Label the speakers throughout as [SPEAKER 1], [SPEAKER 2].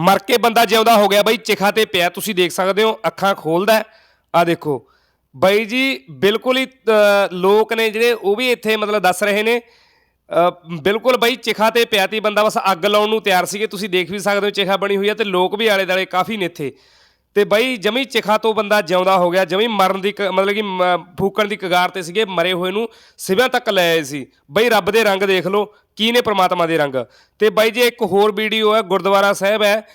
[SPEAKER 1] ਮਰ ਕੇ ਬੰਦਾ ਜਿਉਂਦਾ ਹੋ ਗਿਆ ਬਾਈ, ਚਿਖਾ ਤੇ ਪਿਆ। ਤੁਸੀਂ ਦੇਖ ਸਕਦੇ ਹੋ, ਅੱਖਾਂ ਖੋਲਦਾ ਆ ਦੇਖੋ, ਬਾਈ ਜੀ, ਬਿਲਕੁਲ ਹੀ ਲੋਕ ਨੇ ਜਿਹੜੇ, ਉਹ ਵੀ ਇੱਥੇ ਮਤਲਬ ਦੱਸ ਰਹੇ ਨੇ। ਬਿਲਕੁਲ ਬਾਈ, ਚਿਖਾ ਤੇ ਪਿਆ ਤੀ ਬੰਦਾ, ਬਸ ਅੱਗ ਲਾਉਣ ਨੂੰ ਤਿਆਰ ਸੀਗੇ। ਤੁਸੀਂ ਦੇਖ ਵੀ ਸਕਦੇ ਹੋ, ਚਿਖਾ ਬਣੀ ਹੋਈ ਹੈ ਤੇ ਲੋਕ ਵੀ ਆਲੇ ਦਾਲੇ ਕਾਫੀ ਨੇ ਇੱਥੇ। ਤੇ ਬਈ ਜਮੀ ਚਿਖਾ ਤੋਂ ਬੰਦਾ ਜਿਉਂਦਾ ਹੋ ਗਿਆ, ਜਮੀ ਮਰਨ ਦੀ ਕ- ਮਤਲਬ ਕਿ ਮ- ਫੂਕਣ ਦੀ ਕਗਾਰ ਤੇ ਸੀਗੇ, ਮਰੇ ਹੋਏ ਨੂੰ ਸਿਵਿਆਂ ਤੱਕ ਲੈ ਆਏ ਸੀ। ਬਈ ਰੱਬ ਦੇ ਰੰਗ ਦੇਖ ਲਓ, ਕੀ ਨੇ ਪ੍ਰਮਾਤਮਾ ਦੇ ਰੰਗ। ਤੇ ਬਾਈ ਜੀ ਇੱਕ ਹੋਰ ਵੀਡੀਓ ਹੈ, ਗੁਰਦੁਆਰਾ ਸਾਹਿਬ ਹੈ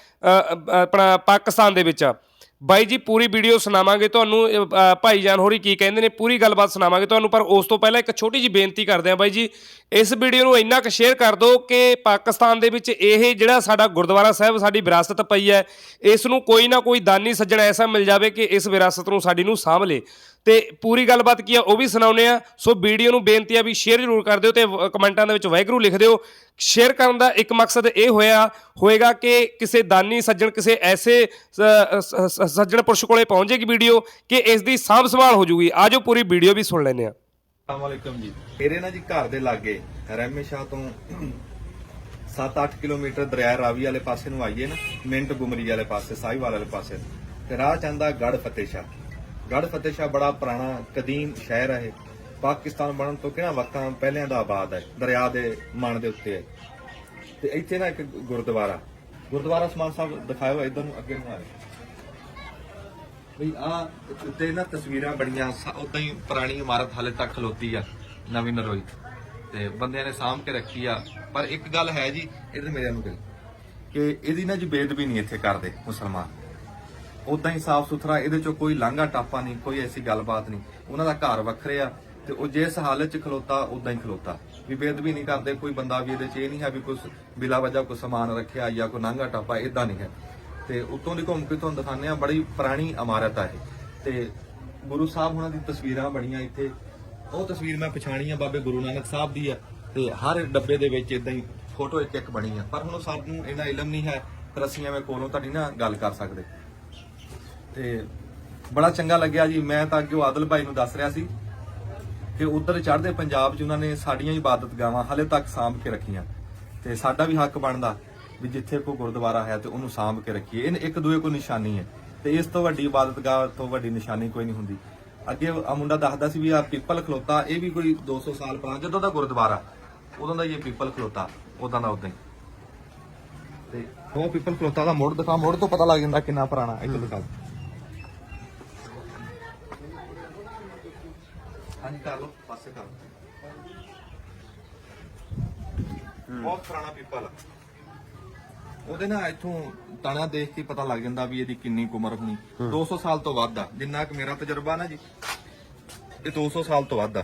[SPEAKER 1] ਆਪਣਾ ਪਾਕਿਸਤਾਨ ਦੇ ਵਿੱਚ। ਬਾਈ ਜੀ, ਪੂਰੀ ਵੀਡੀਓ ਸੁਣਾਵਾਂਗੇ ਤੁਹਾਨੂੰ। ਭਾਈ ਜਾਨ ਹੋਰੀ ਕੀ ਕਹਿੰਦੇ ਨੇ, ਪੂਰੀ ਗੱਲਬਾਤ ਸੁਣਾਵਾਂਗੇ ਤੁਹਾਨੂੰ, ਪਰ ਉਸ ਤੋਂ ਪਹਿਲਾਂ ਇੱਕ ਛੋਟੀ ਜੀ ਬੇਨਤੀ ਕਰਦੇ ਆ ਬਾਈ ਜੀ। ਇਸ ਵੀਡੀਓ ਨੂੰ ਇੰਨਾ ਕੁ ਸ਼ੇਅਰ ਕਰ ਦਿਓ ਕਿ ਪਾਕਿਸਤਾਨ ਦੇ ਵਿੱਚ ਇਹ ਜਿਹੜਾ ਸਾਡਾ ਗੁਰਦੁਆਰਾ ਸਾਹਿਬ, ਸਾਡੀ ਵਿਰਾਸਤ ਪਈ ਹੈ, ਇਸ ਨੂੰ ਕੋਈ ਨਾ ਕੋਈ ਦਾਨੀ ਸੱਜਣ ਐਸਾ ਮਿਲ ਜਾਵੇ ਕਿ ਇਸ ਵਿਰਾਸਤ ਨੂੰ ਸਾਡੀ ਨੂੰ ਸਾਂਭ ਲੇ। ਤੇ ਪੂਰੀ ਗੱਲਬਾਤ ਕੀ ਆ, ਉਹ ਵੀ ਸੁਣਾਉਨੇ ਆ। ਸੋ ਵੀਡੀਓ ਨੂੰ ਬੇਨਤੀ ਆ ਵੀ ਸ਼ੇਅਰ ਜ਼ਰੂਰ ਕਰ ਦਿਓ ਤੇ ਕਮੈਂਟਾਂ ਦੇ ਵਿੱਚ ਵਾਹਿਗੁਰੂ ਲਿਖ ਦਿਓ। ਸ਼ੇਅਰ ਕਰਨ ਦਾ ਇੱਕ ਮਕਸਦ ਇਹ ਹੋਇਆ, ਹੋਏਗਾ ਕਿ ਕਿਸੇ ਦਾਨੀ ਸੱਜਣ, ਕਿਸੇ ਐਸੇ ਸੱਜਣ ਪੁਰਸ਼ ਕੋਲੇ ਪਹੁੰਚੇਗੀ ਵੀਡੀਓ ਕਿ ਇਸ ਦੀ ਸਾਂਭ ਸੰਭਾਲ ਹੋ ਜੂਗੀ। ਆਜੋ ਪੂਰੀ ਵੀਡੀਓ ਵੀ ਸੁਣ ਲੈਂਦੇ ਆ।
[SPEAKER 2] ਅਸਲਾਮੁਅਲੈਕਮ ਜੀ। ਮੇਰੇ ਨਾ ਜੀ ਘਰ ਦੇ ਲਾਗੇ ਰਹਿਮੇ ਸ਼ਾਹ ਤੋਂ 7-8 ਕਿਲੋਮੀਟਰ ਦਰਿਆ ਰਾਵੀ ਵਾਲੇ ਪਾਸੇ ਨੂੰ ਆਈਏ ਨਾ, ਮਿੰਟ ਗੁਮਰੀ ਵਾਲੇ ਪਾਸੇ, ਸਾਹੀਵਾਲ ਵਾਲੇ ਪਾਸੇ। ਤੇ ਰਾਹ ਚੰਦਾ ਗੜ ਫਤਿਹ ਸ਼ਾਹ। ਗੜ ਫਤਿਹ ਸ਼ਾਹ ਬੜਾ ਪੁਰਾਣਾ, ਕਦੀਮ ਸ਼ਹਿਰ ਹੈ ਪਾਕਿਸਤਾਨ ਬਣਨ ਤੋਂ ਕਿਹਨਾਂ ਵਕਤਾਂ ਪਹਿਲਿਆਂ ਦਾ ਆਬਾਦ ਹੈ ਦਰਿਆ ਦੇ ਮਣ ਦੇ ਉੱਤੇ ਹੈ ਤੇ ਇੱਥੇ ਨਾ ਇੱਕ ਗੁਰਦੁਆਰਾ ਗੁਰਦੁਆਰਾ ਸਮਾਨ ਸਾਹਿਬ ਦਿਖਾਇਓ, ਇਧਰ ਨੂੰ ਅੱਗੇ ਨੂੰ ਆਏ ਬਈ ਆ ਉੱਤੇ ਨਾ ਤਸਵੀਰਾਂ ਬੜੀਆਂ ਉਦਾਂ ਹੀ ਪੁਰਾਣੀ ਇਮਾਰਤ ਹਾਲੇ ਤੱਕ ਖਲੋਤੀ ਆ, ਨਵੀਂ ਨਰੋਈ। ਤੇ ਬੰਦਿਆਂ ਨੇ ਸਾਂਭ ਕੇ ਰੱਖੀ ਆ, ਪਰ ਇੱਕ ਗੱਲ ਹੈ ਜੀ ਇਹਦੇ ਮੇਰੇ ਨੂੰ ਕਹੀ ਕਿ ਇਹਦੀ ਨਾ ਜੀ ਬੇਦਬੀ ਨਹੀਂ ਇੱਥੇ ਕਰਦੇ ਮੁਸਲਮਾਨ। ਉਦਾਂ ਹੀ ਸਾਫ਼ ਸੁਥਰਾ, ਇਹਦੇ ਚੋਂ ਕੋਈ ਲਾਂਘਾ ਟਾਪਾ ਨਹੀਂ, ਕੋਈ ਐਸੀ ਗੱਲਬਾਤ ਨਹੀਂ। ਉਹਨਾਂ ਦਾ ਘਰ ਵੱਖਰੇ ਆ ਤੇ ਉਹ ਜਿਸ ਹਾਲਤ 'ਚ ਖਲੋਤਾ ਉਦਾਂ ਹੀ ਖਲੋਤਾ। ਵੀ ਬੇਦਬੀ ਨਹੀਂ ਕਰਦੇ, ਕੋਈ ਬੰਦਾ ਵੀ ਇਹਦੇ 'ਚ ਇਹ ਨਹੀਂ ਹੈ ਵੀ ਕੁਝ ਬਿਲਾ ਵਜ੍ਹਾ ਕੋਈ ਸਮਾਨ ਰੱਖਿਆ ਜਾਂ ਕੋਈ ਲਾਂਘਾ ਟਾਪਾ ਇਦਾਂ ਨਹੀਂ ਹੈ। ਤੇ ਉੱਤੋਂ ਦੀ ਘੁੰਮ ਕੇ ਤੁਹਾਨੂੰ ਦਿਖਾਉਂਦੇ ਆ ਬੜੀ ਪੁਰਾਣੀ ਇਮਾਰਤ ਆ ਇਹ। ਤੇ ਗੁਰੂ ਸਾਹਿਬ ਉਹਨਾਂ ਦੀ ਤਸਵੀਰਾਂ ਬਣੀਆਂ ਇੱਥੇ। ਉਹ ਤਸਵੀਰ ਮੈਂ ਪਛਾਣੀ ਆ, ਬਾਬੇ ਗੁਰੂ ਨਾਨਕ ਸਾਹਿਬ ਦੀ ਆ। ਤੇ ਹਰ ਡੱਬੇ ਦੇ ਵਿੱਚ ਇਦਾਂ ਹੀ ਫੋਟੋ ਇੱਕ ਇੱਕ ਬਣੀ ਆ। ਪਰ ਹੁਣ ਸਾਨੂੰ ਇਹਦਾ ਇਲਮ ਨਹੀਂ ਹੈ, ਫਿਰ ਅਸੀਂ ਐਵੇਂ ਕੋਲੋਂ ਤੁਹਾਡੀ ਨਾ ਗੱਲ ਕਰ ਸਕਦੇ। ਤੇ ਬੜਾ ਚੰਗਾ ਲੱਗਿਆ ਜੀ। ਮੈਂ ਤਾਂ ਅੱਗੇ ਆਦਲ ਭਾਈ ਨੂੰ ਦੱਸ ਰਿਹਾ ਸੀ ਕਿ ਉੱਧਰ ਚੜ੍ਹਦੇ ਪੰਜਾਬ 'ਚ ਉਹਨਾਂ ਨੇ ਸਾਡੀਆਂ ਇਬਾਦਤ ਗਾਵਾਂ ਹਲੇ ਤੱਕ ਸਾਂਭ ਕੇ ਰੱਖੀਆਂ। ਤੇ ਸਾਡਾ ਵੀ ਹੱਕ ਬਣਦਾ ਵੀ ਜਿੱਥੇ ਕੋਈ ਗੁਰਦੁਆਰਾ ਹੈ ਤੇ ਉਹਨੂੰ ਸਾਂਭ ਕੇ ਰੱਖੀਏ। ਇਹ ਇੱਕ ਦੂਏ ਕੋ ਨਿਸ਼ਾਨੀ ਹੈ। ਤੇ ਇਸ ਤੋਂ ਵੱਡੀ ਇਬਾਦਤਗਾਹ ਤੋਂ ਵੱਡੀ ਨਿਸ਼ਾਨੀ ਕੋਈ ਨਹੀਂ ਹੁੰਦੀ। ਅੱਗੇ ਆ ਮੁੰਡਾ ਦੱਸਦਾ ਸੀ ਵੀ ਆ ਪੀਪਲ ਖਲੋਤਾ, ਇਹ ਵੀ ਕੋਈ 200 ਸਾਲ ਪੁਰਾਣਾ, ਜਦੋਂ ਦਾ ਗੁਰਦੁਆਰਾ, ਉਦੋਂ ਦਾ ਹੀ ਇਹ ਪੀਪਲ ਖਲੋਤਾ, ਉਦੋਂ ਦਾ ਉਦਾਂ ਹੀ। ਤੇ ਉਹ ਪੀਪਲ ਖਲੋਤਾ ਦਾ ਮੋੜ ਦਿਖਾ, ਮੋੜ ਤੋਂ ਪਤਾ ਲੱਗ ਜਾਂਦਾ ਕਿੰਨਾ ਪੁਰਾਣਾ ਇੱਥੇ ਦਿਖਾ ਹਾਂਜੀ ਕਰ ਲਓ ਪਾਸੇ ਕਰ ਲਓ। ਬਹੁਤ ਪੁਰਾਣਾ ਪੀਪਲ ਆ। ਉਹਦੇ ਨਾਲ ਇੱਥੋਂ ਤਣਾ ਦੇਖ ਕੇ ਪਤਾ ਲੱਗ ਜਾਂਦਾ ਵੀ ਇਹਦੀ ਕਿੰਨੀ ਉਮਰ ਹੋਣੀ। 200 ਸਾਲ ਤੋਂ ਵੱਧ ਆ। ਜਿੰਨਾ ਕਿ ਮੇਰਾ ਤਜਰਬਾ ਨਾ ਜੀ ਇਹ 200 ਸਾਲ ਤੋਂ ਵੱਧ ਆ।